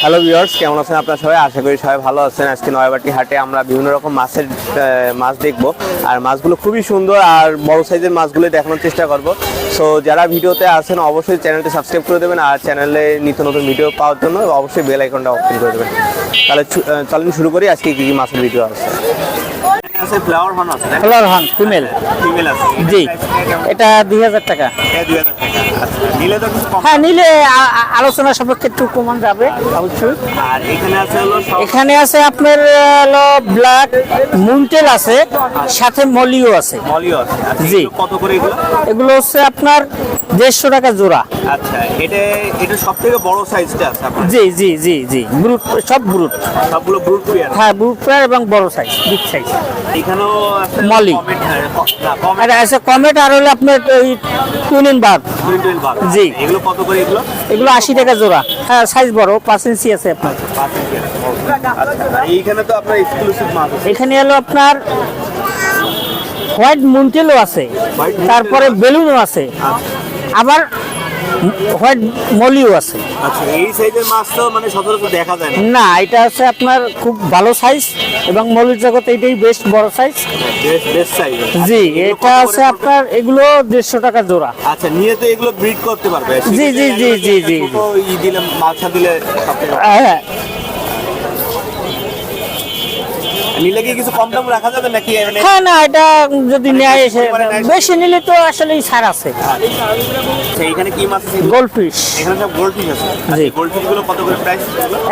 Hello viewers কেমন আছেন আপনারা সবাই? আশা করি সবাই ভালো আছেন। আজকে নয়াবাটি হাটে আমরা বিভিন্ন রকম মাছের মাছ দেখব। আর মাছগুলো খুবই সুন্দর আর বড় সাইজের মাছগুলো দেখানোর চেষ্টা করব। সো যারা ভিডিওতে আছেন, অবশ্যই চ্যানেলটি সাবস্ক্রাইব করে দেবেন আর চ্যানেলে নিত্য নতুন ভিডিও পাওয়ার জন্য অবশ্যই বেল আইকনটা অপশন করে দেবেন। তাহলে চলেন শুরু করি। আজকে কী কী মাছের ভিডিও আছে? আছে ফ্লাওয়ার আছে ফিমেল ফিমেল আছে। জি। এটা টাকা। টাকা। আচ্ছা নিলে তো হ্যাঁ নিলে আলোচনা সাপেক্ষে একটু কমান যাবে অবশ্যই। আর এখানে আছে হলো এখানে আছে আপনার হলো ব্ল্যাক মুনটেল আছে সাথে মলিও আছে। মলিও আছে। আচ্ছা, জি। এগুলো কত করে এগুলো? এগুলো হচ্ছে আপনার দেড়শো টাকা জোড়া। আচ্ছা এটা এটা সব থেকে বড় সাইজটা আছে জি জি জি জি। ব্রুট সব ব্রুট। সবগুলো পেয়ার। হ্যাঁ পেয়ার এবং বড় সাইজ বিগ সাইজ মলি। না কমেট এটা আছে কমেট আর হলো আপনার বাঘ জি। এগুলো কত করে এগুলো? এগুলো আশি টাকা জোড়া। হ্যাঁ সাইজ বড় পাঁচ ইঞ্চি আছে আপনার। আছে। আচ্ছা এইখানে তো আপনার এক্সক্লুসিভ মাছ এখানে হলো আপনার হোয়াইট মুন্টেলও আছে। তারপরে বেলুনও আছে। আবার হোয়াইট মলিও আছে। আচ্ছা এই সাইজের মাছ তো মানে সচরাচর দেখা যায় না? না এটা হচ্ছে আপনার খুব ভালো সাইজ এবং মলির জগতে এটাই বেস্ট বড় সাইজ বেশ সাইজ জি এটা আছে আপনার এগুলো দেড়শো টাকা জোড়া। আচ্ছা নিয়ে তো এগুলো ব্রিড করতে পারবে। জি, জি, জি, জি, জি, ছোট ই দিলে মাছা দিলে। হ্যাঁ নিলে কি কিছু কম দাম রাখা যাবে নাকি? মানে হ্যাঁ না এটা যদি নেয় এসে বেশি নিলে তো আসলে ছাড় আছে। এখানে এইখানে কি মাছ আছে? গোল্ডফিশ এখানে সব গোল্ডফিশ আছে? জি। গোল্ডফিশগুলো কত করে প্রাইস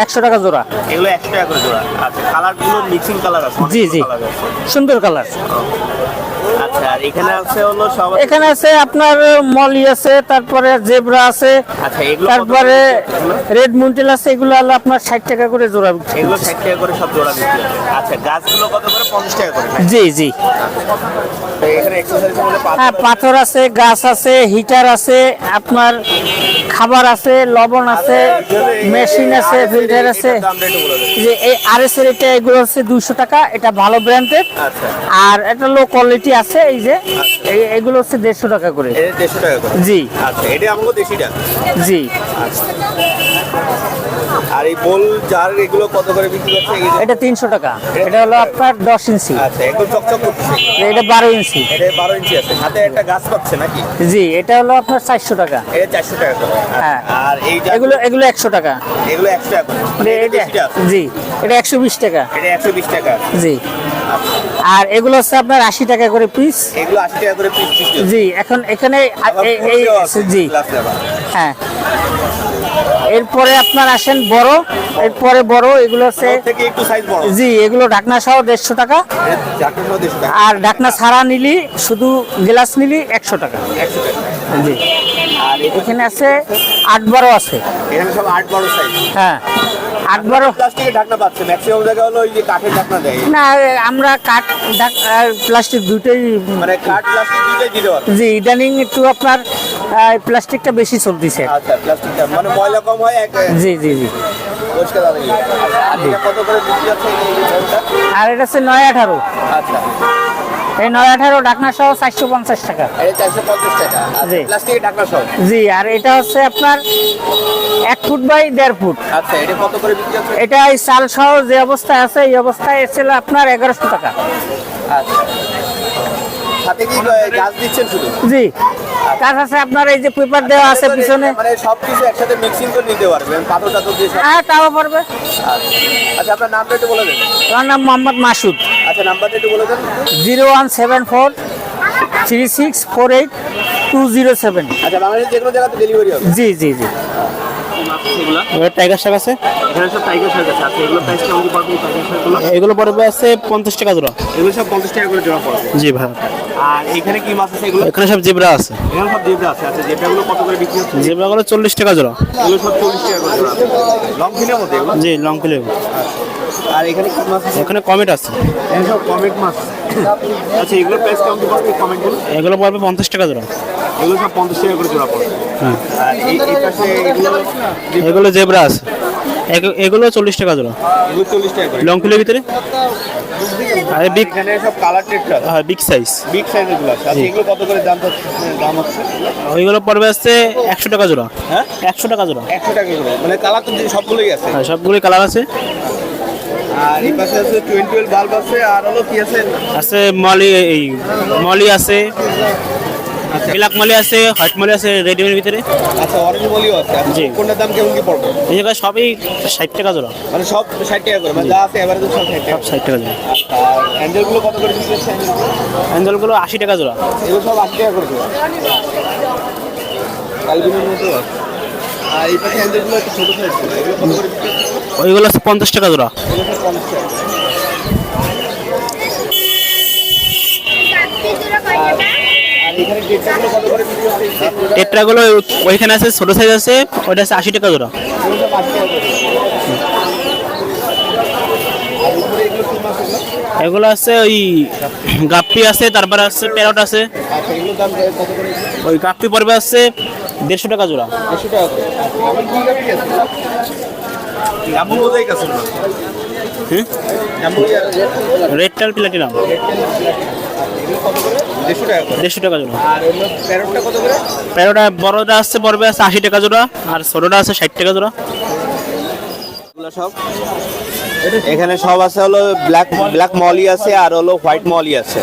একশো টাকা জোড়া। এগুলো একশো টাকা করে জোড়া। আচ্ছা কালারগুলো মিক্সিং কালার আছে জি জি। সুন্দর কালার আচ্ছা আর এখানে আছে হলো সব এখানে আছে আপনার মলি আছে তারপরে জেব্রা আছে আচ্ছা এগুলো তারপরে রেড মুন্টেল আছে এগুলো হলো আপনার ষাট টাকা করে জোড়া বিক্রি এগুলো হচ্ছে। ষাট টাকা করে সব জোড়া দিচ্ছে আচ্ছা গাছগুলো কত করে? পঞ্চাশ টাকা করে জি জি। হ্যাঁ পাথর আছে গাছ আছে হিটার আছে আপনার খাবার আছে লবণ আছে মেশিন আছে ফিল্টার আছে। যে এই আর এস এর এটা এগুলো হচ্ছে দুইশো টাকা এটা ভালো ব্র্যান্ডের আচ্ছা। আর এটা লো কোয়ালিটি আছে এই যে এই- এগুলো হচ্ছে দেড়শো টাকা করে। দেড়শো টাকা করে? জি। আচ্ছা এটা আমাকে দেশিটা? জি। আচ্ছা। আর এই বোল জার এগুলো কত করে বিক্রি করছে এটা তিনশো টাকা। এটা হলো আপনার দশ ইঞ্চি। আচ্ছা একদম চকচক করতেছে। এটা বারো ইঞ্চি। এটা বারো ইঞ্চি আছে। হাতে একটা গাছ পাচ্ছে নাকি? জি এটা হলো আপনার চারশো টাকা। এটা চারশো টাকা করে। আচ্ছা, হ্যাঁ। আর এই এগুলো এগুলো একশো টাকা। এগুলো একশো টাকা করে। জি এটা একশো বিশ টাকা। এটা একশো বিশ টাকা। জি। আর এগুলো হচ্ছে আপনার আশি টাকা করে পিস এগুলো আশি টাকা করে পিস জি এখন এখানে জি। হ্যাঁ। এরপরে আপনার আসেন বড় এরপরে বড় এগুলো হচ্ছে জি এগুলো ঢাকনা সহ দেড়শো টাকা। আর ঢাকনা ছাড়া নিলি শুধু গ্লাস নিলি একশো টাকা। জি। আর এখানে আছে আট বারো আছে। এখানে সব বড় প্লাস্টিকের ঢাকনা পাচ্ছে ম্যাক্সিমাম জায়গা হলো ওই যে কাঠের ঢাকনা দেয়। না আমরা কাঠ প্লাস্টিক দুটোই মানে কাঠ প্লাস্টিক দুইটাই দিতে পারবে জি ইদানিং একটু আপনার প্লাস্টিকটা বেশি চলতেছে। আচ্ছা প্লাস্টিকটা মানে ময়লা কম হয় জি জি জি? আর এটা হচ্ছে নয় আঠারো। আচ্ছা। এই নয় আঠারো ঢাকনা সহ চারশো পঞ্চাশ টাকা। জি। জি আর এটা হচ্ছে আপনার এক ফুট বাই দেড় ফুট। আচ্ছা এটা এই চাল সহ যে অবস্থায় আছে এই অবস্থায় এসেছিল আপনার এগারোশো টাকা। আচ্ছা। সাথে কি গাছ দিচ্ছেন শুধু? জি। তার আপনার এই যে পেপার দেওয়া আছে পিছনে। মানে সব কিছু একসাথে মিক্সিং করে নিতে পারবেন পাথর টাথর দিয়ে সব হ্যাঁ তাও পারবে। আচ্ছা। আচ্ছা আপনার নামটা একটু বলে দেন। আমার নাম মোহাম্মদ মাসুদ। আচ্ছা নাম্বারটা একটু বলে দেন। Zero one seven four three six four eight two zero seven. আচ্ছা বাংলাদেশের যে কোনো জায়গাতে ডেলিভারি হবে। জি জি জি। এগুলো? টাইগার শাক আছে? এখানে সব টাইগার শাক আছে। আচ্ছা এগুলো প্রাইস কেমন কি পড়বে এই টাইগার শাকগুলো? এগুলো পড়বে আছে পঞ্চাশ টাকা জোড়া। এগুলো সব পঞ্চাশ টাকা করে জোড়া পড়বে। জি ভাই। আর এখানে কি মাছ আছে এগুলো? এখানে সব জিবরা আছে। এখানে সব জেব্রা আছে। আচ্ছা জেব্রাগুলো কত করে বিক্রি হচ্ছে? জিবরাগুলো চল্লিশ টাকা জোড়া। এগুলো সব চল্লিশ টাকা করে জোড়া লং ফিনের মধ্যে এগুলো? জি লং কিলো আর এখানে কি মাছ আছে? এখানে কমেট আছে। এখানে সব কমেট মাছ আচ্ছা এগুলো প্রাইস কেমন পড়বে এগুলো পড়বে পঞ্চাশ টাকা জোড়া। এগুলো সব পঞ্চাশ টাকা করে জোড়া পড়বে। হ্যাঁ। আর এই পাশে এগুলো এগুলো জেবরা আছে। এগ- এগুলো চল্লিশ টাকা জোড়া। এগুলো চল্লিশ টাকা লং কিলোর ভিতরে? আর বিগ এখানে সব কালার টেক্সচার হ্যাঁ বিগ সাইজ বিগ সাইজগুলো আছে। আচ্ছা এগুলো কত করে দাম দাম হচ্ছে? ওইগুলো পড়বে আসছে একশো টাকা জোড়া। হ্যাঁ? একশো টাকা জোড়া। একশো টাকা জোড়া। মানে কালার তো সবগুলোই আছে। হ্যাঁ সবগুলোই কালার আছে। আর এই পাশে আছে টোয়েন্টি বাল্ব আছে আর হলো কি আছে? আছে মলি এই মলি আছে। ব্ল্যাক মলি আছে হোয়াইট মলি আছে রেডিমের ভিতরে। আচ্ছা অরেঞ্জ বলিও আছে। আচ্ছা, জি। কোনটার দাম কেমন কি পড়বে? এই সবই ষাট টাকা জোড়া। মানে সব ষাট টাকা করে মানে যা আছে এবারে সব ষাট টাকা। সব ষাট টাকা জোড়া। অ্যাঞ্জেলগুলো কত করে অ্যাঞ্জেলগুলো আশি টাকা জোড়া। এগুলো সব আশি টাকা করে কালবিনের মতো আর এই পাশে অ্যাঞ্জেলগুলো একটু ছোটো সাইজ ওইগুলো পঞ্চাশ টাকা জোড়া। পঞ্চাশ টাকা আর এখানে ডেটটাগুলো কত করে বিক্রি করছে টেট্রাগুলো ওইখানে আছে ছোটো সাইজ আছে ওইটা আছে আশি টাকা জোড়া। এগুলো আছে ওই গাপ্পি আছে তারপরে আছে প্যারট আছে। আচ্ছা ওই গাপ্পি পড়বে আছে দেড়শো টাকা জোড়া। দেড়শো টাকা রেড টাল প্লাটিনাম। দেড়শো টাকা করে। জোড়া। আর এগুলো প্যারটটা কত করে? প্যারোটা বড়টা আছে পড়বে আছে আশি টাকা জোড়া আর ছোটোটা আছে ষাট টাকা জোড়া। সব? এখানে সব আছে হলো ব্ল্যাক ব্ল্যাক মলি আছে আর হলো হোয়াইট মলি আছে।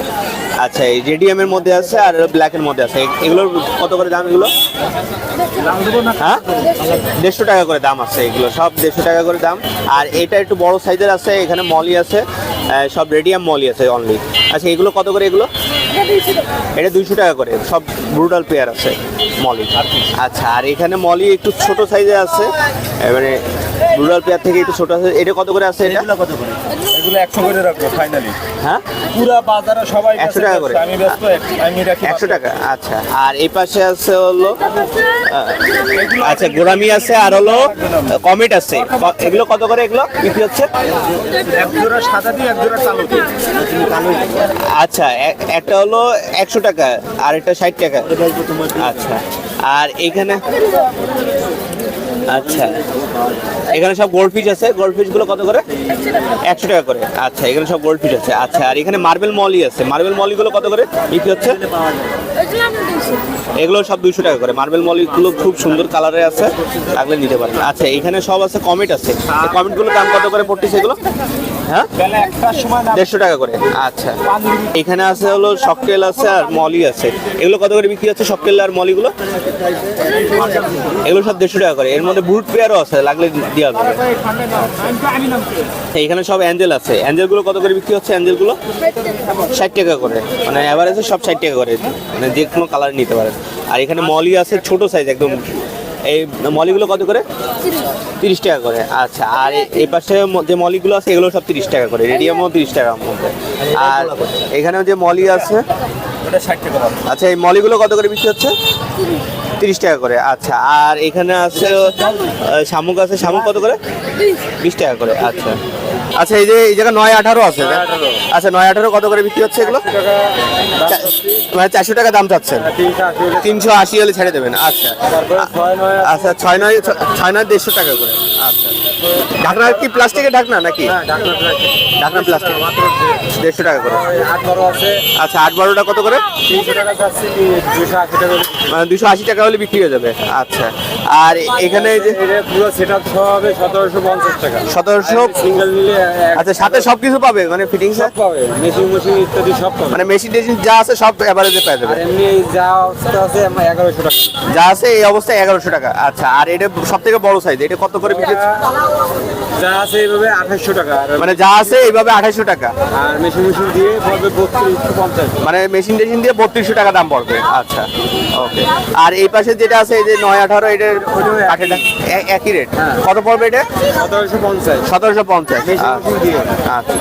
আচ্ছা এই জেডিএম এর মধ্যে আছে আর ব্ল্যাকের মধ্যে আছে। এগুলোর কত করে দাম এগুলো? হ্যাঁ? দেড়শো টাকা করে দাম আছে এগুলো সব দেড়শো টাকা করে দাম। আর এটা একটু বড় সাইজের আছে এখানে মলি আছে। সব রেডিয়াম মলই আছে অনলি আচ্ছা এগুলো কত করে এগুলো? এটা দুইশো টাকা করে সব ব্রুডাল পেয়ার আছে মলি আচ্ছা আর এখানে মলি একটু ছোট সাইজে আছে এ, মানে প্লেয়ার থেকে একটু ছোট আছে এটা কত করে আছে এটা? কত করে? এগুলো একশো করে রাখব ফাইনালি হ্যাঁ? পুরা বাজারে সবাই 100 টাকা করে। আমি ব্যস্ত আমি রাখি একশো টাকা আচ্ছা। আর এই পাশে আছে হলো আচ্ছা গোরামি আছে আর হলো কমেট আছে। এগুলো কত করে এগুলো? বিক্রি হচ্ছে? এক জোড়া সাদা দিয়ে এক জোড়া কালো আচ্ছা একটা হলো একশো টাকা আর একটা ষাট টাকা। আচ্ছা আর এখানে আচ্ছা। এখানে সব গোল্ড ফিশ আছে। গোল্ড ফিশগুলো কত করে? একশো টাকা করে। আচ্ছা এখানে সব গোল্ড ফিশ আছে। আচ্ছা আর এখানে মার্বেল মলি আছে। মার্বেল মলি গুলো কত করে? বিক্রি হচ্ছে? এগুলো সব দুইশো টাকা করে। মার্বেল মলিগুলো খুব সুন্দর কালারে আছে। লাগলে নিতে পারেন। আচ্ছা এখানে সব আছে কমেট আছে। এই কমেটগুলোর দাম কত করে পড়তেছে এগুলো? হ্যাঁ? দেড়শো টাকা করে। আচ্ছা। এখানে আছে হলো শকটেল আছে আর মলি আছে। এগুলো কত করে বিক্রি হচ্ছে শকটেল আর মলিগুলো এগুলো সব দেড়শো টাকা করে। এর মধ্যে বুট পেয়ারও আছে, লাগলে দেওয়া যাবে। এখানে সব অ্যাঞ্জেল আছে। অ্যাঞ্জেলগুলো কত করে বিক্রি হচ্ছে অ্যাঞ্জেলগুলো? ষাট টাকা করে। মানে অ্যাভারেজে সব ষাট টাকা করে। মানে যে কোনো কালার নিতে পারেন। আর এখানে মলি আছে, ছোট সাইজ একদম। এই মলিগুলো কত করে? তিরিশ টাকা করে। আচ্ছা আর এই পাশে যে মলিগুলো আছে, এগুলো সব তিরিশ টাকা করে। রেডিয়ামও তিরিশ টাকার মধ্যে। আর এখানেও যে মলি আছে ওটা ষাট টাকা পাবো আচ্ছা এই মলিগুলো কত করে বিক্রি হচ্ছে? তিরিশ টাকা করে আচ্ছা। আর এখানে আছে শামুক আছে শামুক কত করে? বিশ টাকা করে আচ্ছা। আচ্ছা এই যে এই জায়গায় নয় আঠারো আছে আচ্ছা নয় আঠারো কত করে বিক্রি হচ্ছে এগুলো? মানে চারশো টাকা দাম চাচ্ছেন? তিনশো আশি হলে ছেড়ে দেবেন আচ্ছা। আচ্ছা ছয় নয় ছয় নয় দেড়শো টাকা করে আচ্ছা। ঢাকনা কি প্লাস্টিকের ঢাকনা নাকি? ঢাকনা প্লাস্টিক। দেড়শো টাকা করে। আট আছে। আচ্ছা আট বারোটা কত করে? মানে দুশো আশি টাকা হলে বিক্রি হয়ে যাবে। আচ্ছা আর এখানে যে পুরো সেট আপ হবে সতেরোশো পঞ্চাশ টাকা। সতেরোশো সিঙ্গেল নিলে আচ্ছা সাথে সব কিছু পাবে? মানে ফিটিংস সব পাবে। মেশিন মেশিন ইত্যাদি সব পাবে। মানে মেশিন টেশিন যা আছে সব এভারেজে পেয়ে যাবে। এমনি যা অবস্থা আছে এগারোশো টাকা। যা আছে এই অবস্থায় এগারোশো টাকা। আচ্ছা আর এটা সব থেকে বড় সাইজ এটা কত করে বিক্রি? যা আছে এইভাবে আঠাশশো টাকা মানে যা আছে এইভাবে টাকা? আর মেশিন মেশিন দিয়ে পড়বে বত্রিশশো পঞ্চাশ। মানে মেশিন টেশিন দিয়ে বত্রিশশো টাকা দাম পড়বে? আচ্ছা ওকে আর এই পাশে যেটা আছে এই যে নয় আঠারো এটার একই রেট কত পড়বে এটা? সতেরোশো পঞ্চাশ। সতেরোশো পঞ্চাশ আচ্ছা।